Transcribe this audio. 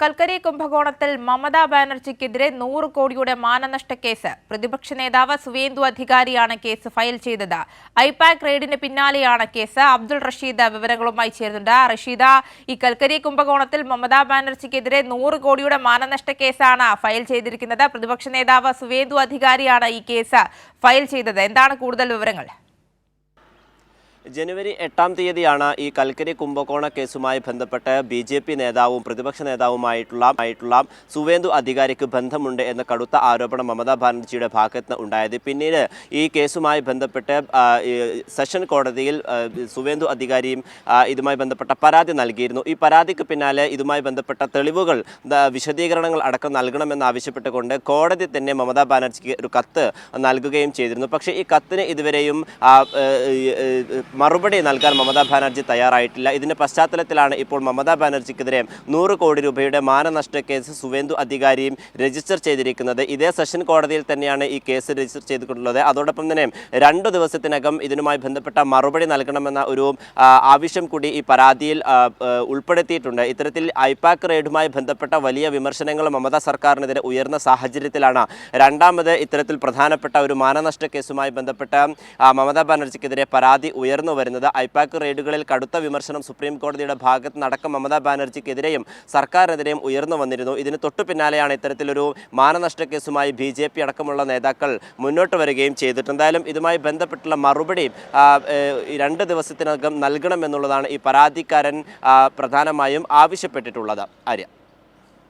കൽക്കരി കുംഭകോണത്തിൽ മമതാ ബാനർജിക്കെതിരെ നൂറ് കോടിയുടെ മാനനഷ്ട കേസ്. പ്രതിപക്ഷ നേതാവ് സുവേന്ദു അധികാരിയാണ് കേസ് ഫയൽ ചെയ്തത്. ഐപാക് റെയ്ഡിന് പിന്നാലെയാണ് കേസ്. അബ്ദുൾ റഷീദ് വിവരങ്ങളുമായി ചേരുന്നുണ്ട്. റഷീദ ഈ കൽക്കരി കുംഭകോണത്തിൽ മമതാ ബാനർജിക്കെതിരെ നൂറ് കോടിയുടെ മാനനഷ്ട കേസാണ് ഫയൽ ചെയ്തിരിക്കുന്നത്. പ്രതിപക്ഷ നേതാവ് സുവേന്ദു അധികാരിയാണ് ഈ കേസ് ഫയൽ ചെയ്തത്. എന്താണ് കൂടുതൽ വിവരങ്ങൾ? ജനുവരി എട്ടാം തീയതിയാണ് ഈ കൽക്കരി കുംഭകോണ കേസുമായി ബന്ധപ്പെട്ട് ബി ജെ പി നേതാവും പ്രതിപക്ഷ നേതാവുമായിട്ടുള്ള ആയിട്ടുള്ള സുവേന്ദു അധികാരിക്ക് ബന്ധമുണ്ട് എന്ന കടുത്ത ആരോപണം മമതാ ബാനർജിയുടെ ഭാഗത്ത് ഉണ്ടായത്. പിന്നീട് ഈ കേസുമായി ബന്ധപ്പെട്ട് സെഷൻ കോടതിയിൽ സുവേന്ദു അധികാരിയും ഇതുമായി ബന്ധപ്പെട്ട പരാതി നൽകിയിരുന്നു. ഈ പരാതിക്ക് പിന്നാലെ ഇതുമായി ബന്ധപ്പെട്ട തെളിവുകൾ വിശദീകരണങ്ങൾ അടക്കം നൽകണമെന്ന് ആവശ്യപ്പെട്ടുകൊണ്ട് കോടതി തന്നെ മമതാ ബാനർജിക്ക് ഒരു കത്ത് നൽകുകയും ചെയ്തിരുന്നു. പക്ഷേ ഈ കത്തിന് ഇതുവരെയും മറുപടി നൽകാൻ മമതാ ബാനർജി തയ്യാറായിട്ടില്ല. ഇതിന്റെ പശ്ചാത്തലത്തിലാണ് ഇപ്പോൾ മമതാ ബാനർജിക്കെതിരെ നൂറ് കോടി രൂപയുടെ മാനനഷ്ട കേസ് സുവേന്ദു അധികാരിയും രജിസ്റ്റർ ചെയ്തിരിക്കുന്നത്. ഇതേ സെഷൻ കോടതിയിൽ തന്നെയാണ് ഈ കേസ് രജിസ്റ്റർ ചെയ്തിട്ടുള്ളത്. അതോടൊപ്പം തന്നെ രണ്ടു ദിവസത്തിനകം ഇതിനുമായി ബന്ധപ്പെട്ട മറുപടി നൽകണമെന്ന ഒരു ആവശ്യം കൂടി ഈ പരാതിയിൽ ഉൾപ്പെടുത്തിയിട്ടുണ്ട്. ഇത്തരത്തിൽ ഐപാക് റെയ്ഡുമായി ബന്ധപ്പെട്ട വലിയ വിമർശനങ്ങൾ മമതാ സർക്കാരിനെതിരെ ഉയർന്ന സാഹചര്യത്തിലാണ്. രണ്ടാമത് ഇത്തരത്തിൽ പ്രധാനപ്പെട്ട ഒരു മാനനഷ്ട കേസുമായി ബന്ധപ്പെട്ട മമതാ ബാനർജിക്കെതിരെ പരാതി ഉയർന്നു വരുന്നത്. ഐപാക് റെയ്ഡുകളിൽ കടുത്ത വിമർശനം സുപ്രീം കോടതിയുടെ ഭാഗത്ത് നടക്കം. മമതാ ബാനർജിക്കെതിരെയും സർക്കാരിനെതിരെയും ഉയർന്നു വന്നിരുന്നു. ഇതിന് തൊട്ടു പിന്നാലെയാണ് ഇത്തരത്തിലൊരു മാനനഷ്ട കേസുമായി ബി ജെ പി അടക്കമുള്ള നേതാക്കൾ മുന്നോട്ട് വരികയും ചെയ്തിട്ടുണ്ട്. എന്തായാലും ഇതുമായി ബന്ധപ്പെട്ടുള്ള മറുപടി രണ്ട് ദിവസത്തിനകം നൽകണമെന്നുള്ളതാണ് ഈ പരാതിക്കാരൻ പ്രധാനമായും ആവശ്യപ്പെട്ടിട്ടുള്ളത്. ആര്യ.